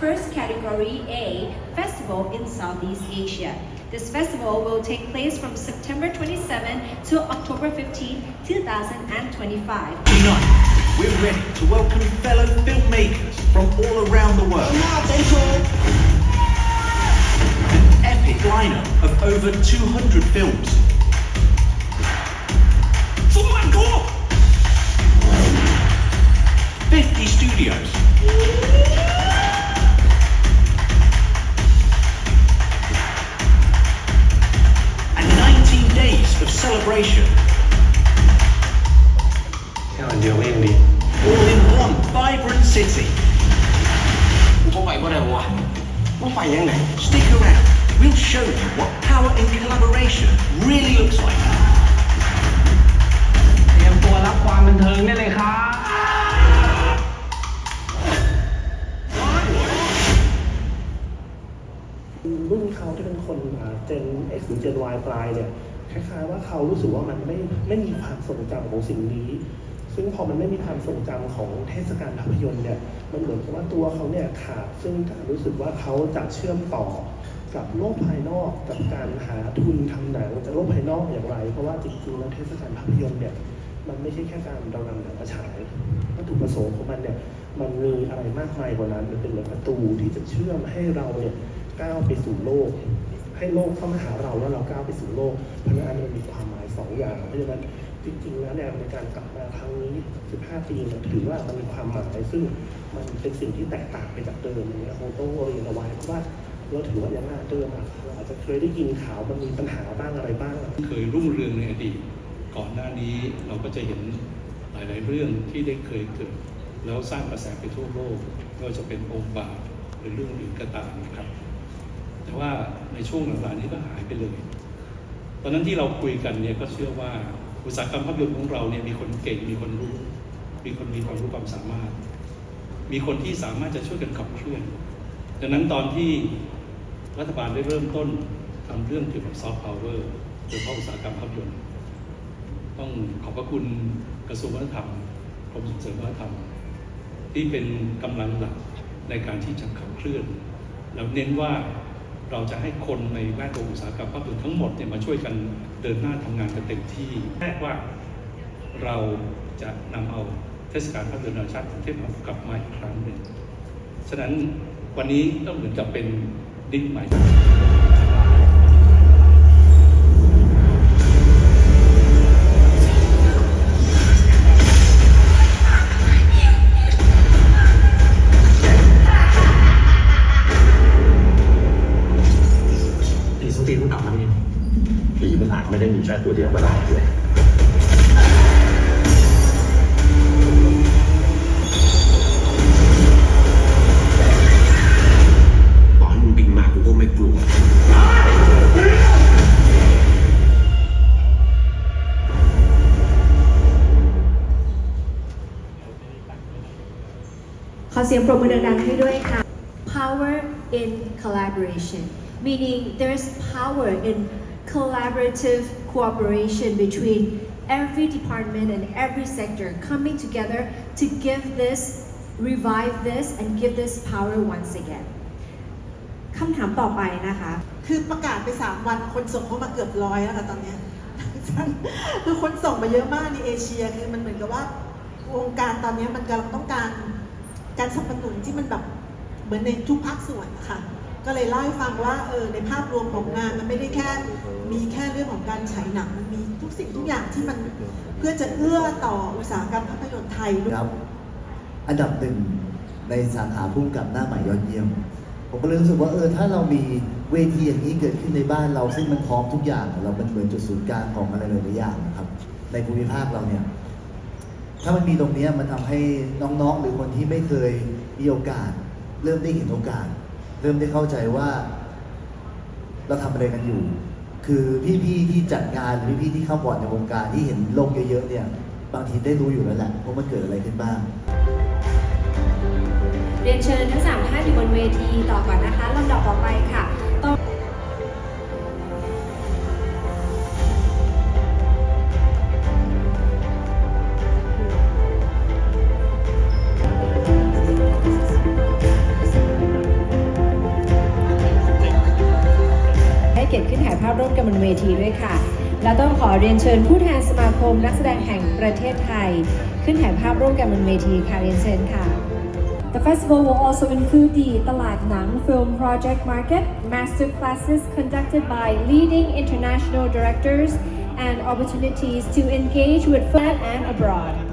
First category A, Festival in Southeast Asia. This festival will take place from September 27 to October 15, 2025. Tonight, we're ready to welcome fellow filmmakers from all around the world. An epic lineup of over 200 films. Of celebration. แค่วันเดียวก็ยังดี All in one vibrant city. กูก็ไปก็ได้วะว่าไปยังไง Stick around. We'll show you what power in collaboration really looks like. เตรียมตัวรับความบันเทิงได้เลยครับ รุ่นเขาที่เป็นคนเจน X หรือ Gen Y ปลายเนี่ย คล้ายๆว่าเขารู้สึกว่ามันไม่ไม่มีความทรงจำของสิ่งนี้ ซึ่งพอมันไม่มีความทรงจำของเทศกาลภาพยนตร์เนี่ยมันเหมือนกับว่าตัวเขาเนี่ยขาดซึ่งการรู้สึกว่าเขาจะเชื่อมต่อกับโลกภายนอกกับการหาทุนทำหนังจากโลกภายนอกอย่างไร เพราะว่าจริงๆแล้วเทศกาลภาพยนตร์เนี่ยมันไม่ใช่แค่การเรานำหนังมาฉายวัตถุประสงค์ของมันเนี่ยมันมีอะไรมากมายกว่านั้นมันเป็นเหมือนประตูที่จะเชื่อมให้เราเนี่ยก้าวไปสู่โลก ให้โลกเข้ามาหาเราแล้วเราก้าวไปสู่โลก เพราะฉะนั้นอันมันมีความหมายสองอย่าง เพราะฉะนั้นจริงๆแล้วเนี่ยในการกลับมาครั้งนี้ 15 ปีเนี่ยถือว่ามันมีความหมายซึ่งมันเป็นสิ่งที่แตกต่างไปจากเดิมอย่างเงี้ยคงต้องเรียนเอาไว้เพราะว่าเราถือว่ายังหน้าเดิมอะเราอาจจะเคยได้ยินข่าวมันมีปัญหาบ้างอะไรบ้าง เคยรุ่งเรืองในอดีตก่อนหน้านี้เราก็จะเห็นหลาย ๆ เรื่องที่ได้เคยเกิด แล้วสร้างกระแสไปทั่วโลกไม่ว่าจะเป็นองค์บาทหรือเรื่องอื่นก็ตามนะครับ แต่ว่าในช่วงหลังๆนี้ก็หายไปเลย ตอนนั้นที่เราคุยกันเนี่ยก็เชื่อว่าอุตสาหกรรมภาพยนตร์ของเราเนี่ยมีคนเก่งมีคนรู้ มีคนมีความรู้ความสามารถ มีคนที่สามารถจะช่วยกันขับเคลื่อน ดังนั้นตอนที่รัฐบาลได้เริ่มต้นทำเรื่องเกี่ยวกับซอฟต์พาวเวอร์โดยเฉพาะอุตสาหกรรมภาพยนตร์ต้องขอบพระคุณกระทรวงวัฒนธรรมกรมส่งเสริมวัฒนธรรม ที่เป็นกำลังหลักในการที่จะขับเคลื่อน แล้วเน้นว่า เราจะให้คนในแวดวงอุตสาหกรรมภาพยนตร์ทั้งหมดเนี่ยมาช่วยกันเดินหน้าทำงานกันเต็มที่แรกว่าเราจะนำเอาเทศกาลภาพยนตร์นานาชาติกรุงเทพมหานครกลับมาอีกครั้งหนึ่งฉะนั้นวันนี้ก็เหมือนกับเป็นดิ้นใหม่ ไม่ได้มีแค่ตัวเดียวก็ได้เลยต่อให้มึงบินมากูก็ไม่กลัว ขอเสียงปรบมือดังๆให้ด้วยค่ะ Power in collaboration meaning there's power in collaborative cooperation between every department and every sector coming together to give this revive this and give this power once again คำถามต่อไปนะคะ คือประกาศไปสามวันคนส่งเข้ามาเกือบร้อยแล้วค่ะตอนเนี้ยคือคนส่งมาเยอะมากในเอเชีย คือมันเหมือนกับว่าวงการตอนนี้มันกำลังต้องการการสนับสนุนที่มันแบบเหมือนในทุกภาคส่วนนะคะ ก็เลยเล่าให้ฟังว่าเออในภาพรวมของงานมันไม่ได้แค่มีแค่เรื่องของการฉายหนังมันมีทุกสิ่งทุกอย่างที่มันเพื่อจะเอื้อต่ออุตสาหกรรมภาพยนตร์ไทยด้วย ครับ อันดับหนึ่งในสาขาพุ่มกับหน้าใหม่ยอดเยี่ยม ผมก็เลยรู้สึกว่าเออถ้าเรามีเวทีอย่างนี้เกิดขึ้นในบ้านเราซึ่งมันพร้อมทุกอย่างเรามันเหมือนจุดศูนย์กลางของอะไรหลายๆอย่างนะครับ ในภูมิภาคเราเนี่ย ถ้ามันมีตรงเนี้ยมันทำให้น้องๆ หรือคนที่ไม่เคยมีโอกาส เริ่มได้เห็นโอกาส เริ่มได้เข้าใจว่า เราทำอะไรกันอยู่ คือพี่ๆที่จัดงานหรือพี่ๆที่เข้าบอร์ดในวงการที่เห็นโลกเยอะๆเนี่ย บางทีได้รู้อยู่แล้วแหละว่ามันเกิดอะไรขึ้นบ้าง เรียนเชิญทั้งสามท่านอยู่บนเวทีต่อก่อนนะคะลำดับต่อไปค่ะ กันบนเวทีด้วยค่ะ และต้องขอเรียนเชิญผู้แทนสมาคมนักแสดงแห่งประเทศไทย ขึ้นถ่ายภาพร่วมกันบนเวทีค่ะเรียนเชิญค่ะ The festival will also include the Talat Nang Film Project Market, master classes conducted by leading international directors, and opportunities to engage with fans and abroad.